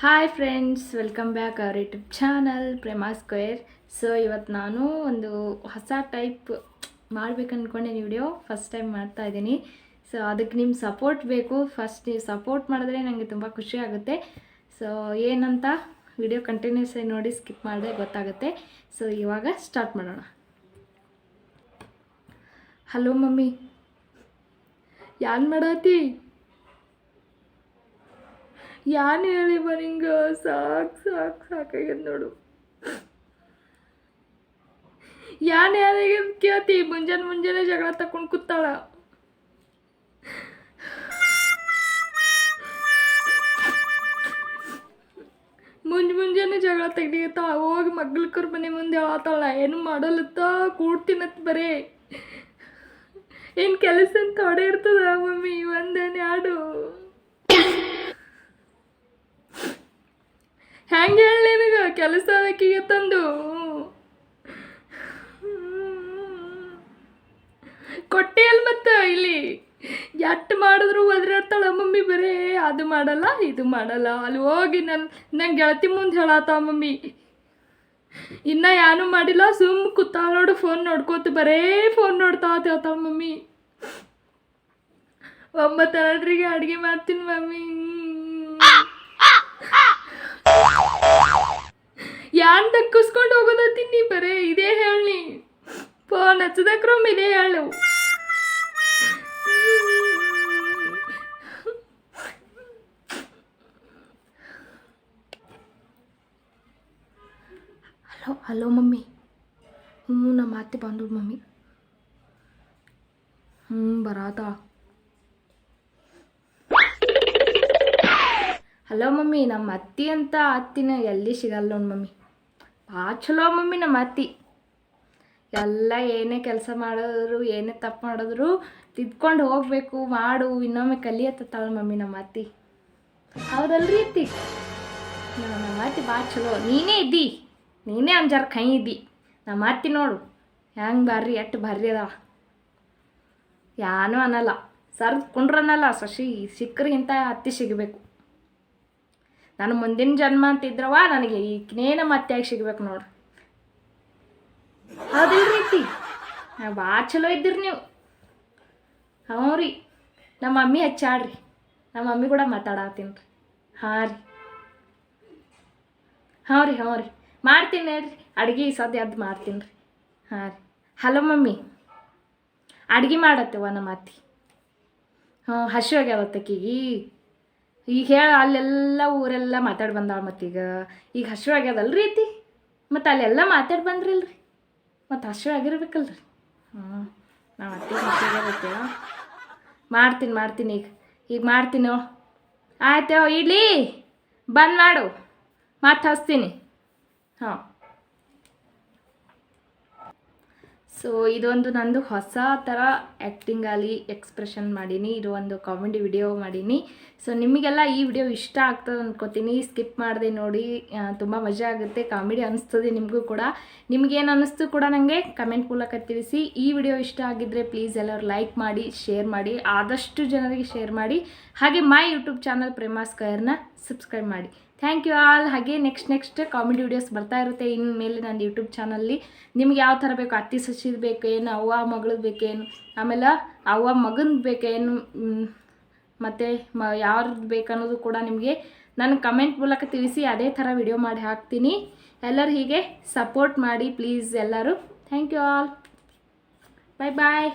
Hi friends welcome back our YouTube channel Prema square so ಇವತ್ತು ನಾನು ಒಂದು ಹೊಸ ಟೈಪ್ ಮಾಡ್ಬೇಕು ಅಂದ್ಕೊಂಡೇನಿ ವಿಡಿಯೋ ಫಸ್ಟ್ ಟೈಮ್ ಮಾಡ್ತಾ ಇದ್ದೀನಿ. ಸೊ ಅದಕ್ಕೆ ನಿಮ್ಮ ಸಪೋರ್ಟ್ ಬೇಕು. ಫಸ್ಟ್ ನೀವು ಸಪೋರ್ಟ್ ಮಾಡಿದ್ರೆ ನನಗೆ ತುಂಬ ಖುಷಿ ಆಗುತ್ತೆ. ಸೊ ಏನಂತ ವಿಡಿಯೋ ಕಂಟಿನ್ಯೂಸ್ ಆಗಿ ನೋಡಿ ಸ್ಕಿಪ್ ಮಾಡಿದ್ರೆ ಗೊತ್ತಾಗುತ್ತೆ. ಸೊ ಇವಾಗ ಸ್ಟಾರ್ಟ್ ಮಾಡೋಣ. Hello mummy. ಯಾನ್ ಮಾಡತ್ತಿ ಯಾನ್ ಹೇಳಿ ಬರಿಂಗ ಸಾಕು ಸಾಕು, ಸಾಕಾಗ್ಯದ ನೋಡು. ಯಾನ್ ಯಾರಿಗೆ ಕೇಳ್ತಿ? ಮುಂಜಾನೆ ಮುಂಜಾನೆ ಜಗಳ ತಕೊಂಡು ಕೂತಾಳ. ಮುಂಜ್ ಮುಂಜಾನೆ ಜಗಳ ತೆಗ್ದಿಗತ್ತಾಳ ಹೋಗಿ ಮಗ್ಳಕ್ಕರ ಮನೆ ಮುಂದೆ ಹೇಳತ್ತಾಳ ಏನು ಮಾಡಲತ್ತ ಕೂಡ್ತೀನತ್ ಬರೇ. ಏನು ಕೆಲಸ ಅಂತ ಹೊಡೆ ಇರ್ತದ ಮಮ್ಮಿ? ಒಂದೇನು ಎರಡು ಹೆಂಗೆ ಹೇಳಿ ನಿನಗೆ, ಕೆಲಸ ಅದಕ್ಕೆ ತಂದು. ಕೊಟ್ಟೆ ಅಲ್ಲ ಮತ್ತೆ ಇಲ್ಲಿ. ಎಟ್ಟು ಮಾಡಿದ್ರು ಒದ್ರಾಡ್ತಾಳೆ ಮಮ್ಮಿ ಬರೇ, ಅದು ಮಾಡಲ್ಲ, ಇದು ಮಾಡಲ್ಲ. ಅಲ್ಲಿ ಹೋಗಿ ನನ್ನ ನನ್ನ ಗೆಳತಿ ಮುಂದೆ ಹೇಳತ್ತ ಮಮ್ಮಿ. ಇನ್ನ ಯಾನು ಮಾಡಿಲ್ಲ, ಸುಮ್ ಕೂತಾಳ ನೋಡು ಫೋನ್ ನೋಡ್ಕೋತ ಬರೇ ಫೋನ್ ನೋಡ್ತಾ ಹೇಳ್ತಾಳೆ ಮಮ್ಮಿ. ಒಂಬತ್ತು ಎರಡರಿಗೆ ಅಡುಗೆ ಮಾಡ್ತೀನಿ ಮಮ್ಮಿ. ಯಾನ್ ದಕ್ಕಿಸ್ಕೊಂಡು ತಿನ್ನಿ ಬರೇ, ಇದೇ ಹೇಳಿ ಫೋನ್ ಹಚ್ಚದಕ್ರಮ್ ಇದೇ ಹೇಳು. Hello hello mummy. ಹ್ಞೂ, ನಮ್ಮ ಅತ್ತೆ ಬಂದ್ರು ಮಮ್ಮಿ. ಹ್ಞೂ, ಬರಾತ. ಹಲೋ ಮಮ್ಮಿ, ನಮ್ಮ ಅತ್ತಿ ಅಂತ ಅತ್ತಿನ ಎಲ್ಲಿ ಸಿಗಲ್ಲ ನೋಡಿ ಮಮ್ಮಿ. ಭಾಳ ಚಲೋ ಮಮ್ಮಿ ನಮ್ಮ ಅತ್ತಿ. ಎಲ್ಲ ಏನೇ ಕೆಲಸ ಮಾಡಿದ್ರು, ಏನೇ ತಪ್ಪು ಮಾಡಿದ್ರು, ತಿದ್ಕೊಂಡು ಹೋಗಬೇಕು, ಮಾಡು, ಇನ್ನೊಮ್ಮೆ ಕಲಿಯತ್ತಾಳ ಮಮ್ಮಿ ನಮ್ಮ ಅತ್ತಿ. ಹೌದಲ್ರಿ ಅತ್ತಿ? ನಮ್ಮ ಅತ್ತಿ ಭಾಳ ಚಲೋ. ನೀನೇ ಇದ್ದಿ? ನೀನೇ ಒಂದು ಜರ ಕೈ ಇದ್ದಿ. ನಮ್ಮ ಅತ್ತಿ ನೋಡು, ಹೆಂಗೆ ಬರ್ರಿ, ಎಷ್ಟು ಭಾರಿ ಅದಾವ. ಯಾನೂ ಅನ್ನಲ್ಲ. ಸರ್ದು ಕುಂಡ್ರನ್ನಲ್ಲ ಸಸಿ ಸಿಕ್ಕರಿಗಿಂತ ಅತ್ತಿ ಸಿಗಬೇಕು. ನಾನು ಮುಂದಿನ ಜನ್ಮ ಅಂತಿದ್ರವ ನನಗೆ ಈಗಿನೇನ ಮತ್ತೆಯಾಗಿ ಸಿಗ್ಬೇಕು ನೋಡ್ರಿ ಹೌದಿಲ್ರಿ ರೀತಿ ಭಾಳ ಚಲೋ ಇದ್ದೀರಿ ನೀವು. ಹ್ಞೂ ರೀ, ನಮ್ಮ ಮಮ್ಮಿ ಹಚ್ಚಾಡ್ರಿ ನಮ್ಮ ಮಮ್ಮಿ ಕೂಡ ಮಾತಾಡತ್ತೀನಿ ರೀ. ಹಾಂ ರೀ. ಹ್ಞೂ ರೀ ಹ್ಞೂ ರೀ. ಮಾಡ್ತೀನಿ ಹೇಳ್ರಿ, ಅಡುಗೆ ಸದ್ಯ ಅದು ಮಾಡ್ತೀನಿ ರೀ. ಹಾಂ ರೀ. ಹಲೋ ಮಮ್ಮಿ, ಅಡುಗೆ ಮಾಡತ್ತೇವ ನಮ್ಮ ಅತ್ತಿ. ಹ್ಞೂ ಹಸಿವು ಆಗ್ಯಾವತ್ತಕ್ಕೀಗಿ ಈಗ ಹೇಳ, ಅಲ್ಲೆಲ್ಲ ಊರೆಲ್ಲ ಮಾತಾಡಿ ಬಂದಾಳ ಮತ್ತೀಗ. ಈಗ ಹಸಿವು ರೀ ಐತಿ ಮತ್ತು ಅಲ್ಲೆಲ್ಲ ಮಾತಾಡಿ ಬಂದ್ರಿಲ್ರಿ? ಮತ್ತು ಹಸಿವು ಆಗಿರ್ಬೇಕಲ್ರಿ ಹ್ಞೂ ನಾವು ಅತ್ತೆ ಹಸಿವು ಮಾಡ್ತೀನಿ ಮಾಡ್ತೀನಿ ಈಗ. ಈಗ ಮಾಡ್ತೀನಿ ಆಯ್ತು ಇಡ್ಲಿ? ಬಂದ್ ಮಾಡು. ಮತ್ತೆ ಹಚ್ತೀನಿ. ಹಾಂ. ಸೊ ಇದೊಂದು ನಂದು ಹೊಸ ಥರ ಆ್ಯಕ್ಟಿಂಗಲ್ಲಿ ಎಕ್ಸ್ಪ್ರೆಷನ್ ಮಾಡೀನಿ. ಇದು ಒಂದು ಕಾಮಿಡಿ ವಿಡಿಯೋ ಮಾಡೀನಿ. ಸೊ ನಿಮಗೆಲ್ಲ ಈ ವಿಡಿಯೋ ಇಷ್ಟ ಆಗ್ತದೆ ಅಂದ್ಕೋತೀನಿ ಸ್ಕಿಪ್ ಮಾಡದೆ ನೋಡಿ. ತುಂಬ ಮಜಾ ಆಗುತ್ತೆ. ಕಾಮಿಡಿ ಅನಿಸ್ತದೆ ನಿಮಗೂ ಕೂಡ. ನಿಮಗೇನು ಅನ್ನಿಸ್ತು ಕೂಡ ನನಗೆ ಕಮೆಂಟ್ ಮೂಲಕ ತಿಳಿಸಿ. ಈ ವಿಡಿಯೋ ಇಷ್ಟ ಆಗಿದ್ದರೆ ಪ್ಲೀಸ್ ಎಲ್ಲರೂ ಲೈಕ್ ಮಾಡಿ ಶೇರ್ ಮಾಡಿ. ಆದಷ್ಟು ಜನರಿಗೆ ಶೇರ್ ಮಾಡಿ. ಹಾಗೆ ಮೈ ಯೂಟ್ಯೂಬ್ ಚಾನಲ್ ಪ್ರೇಮಾ ಸ್ಕ್ವೇರ್ನ ಸಬ್ಸ್ಕ್ರೈಬ್ ಮಾಡಿ. ಥ್ಯಾಂಕ್ ಯು ಆಲ್ ಹಾಗೆ ನೆಕ್ಸ್ಟ್ ನೆಕ್ಸ್ಟ್ ಕಾಮಿಡಿ ವಿಡಿಯೋಸ್ ಬರ್ತಾ ಇರುತ್ತೆ. ಇನ್ಮೇಲೆ ನನ್ನ ಯೂಟ್ಯೂಬ್ ಚಾನಲ್ಲಿ ನಿಮ್ಗೆ ಯಾವ ಥರ ಬೇಕು? ಅತ್ತಿ ಸಸಿದ್ ಬೇಕೇನು ಅವ್ವ ಮಗಳದ್ದು ಬೇಕೇನು ಆಮೇಲೆ ಅವ್ವ ಮಗಂದು ಬೇಕೇನು ಮತ್ತು ಮ ಯಾರ್ದು ಬೇಕನ್ನೋದು ಕೂಡ ನಿಮಗೆ ನಾನು ಕಮೆಂಟ್ ಮೂಲಕ ತಿಳಿಸಿ. ಅದೇ ಥರ ವಿಡಿಯೋ ಮಾಡಿ ಹಾಕ್ತೀನಿ. ಎಲ್ಲರೂ ಹೀಗೆ ಸಪೋರ್ಟ್ ಮಾಡಿ ಪ್ಲೀಸ್ ಎಲ್ಲರೂ. Thank you all bye bye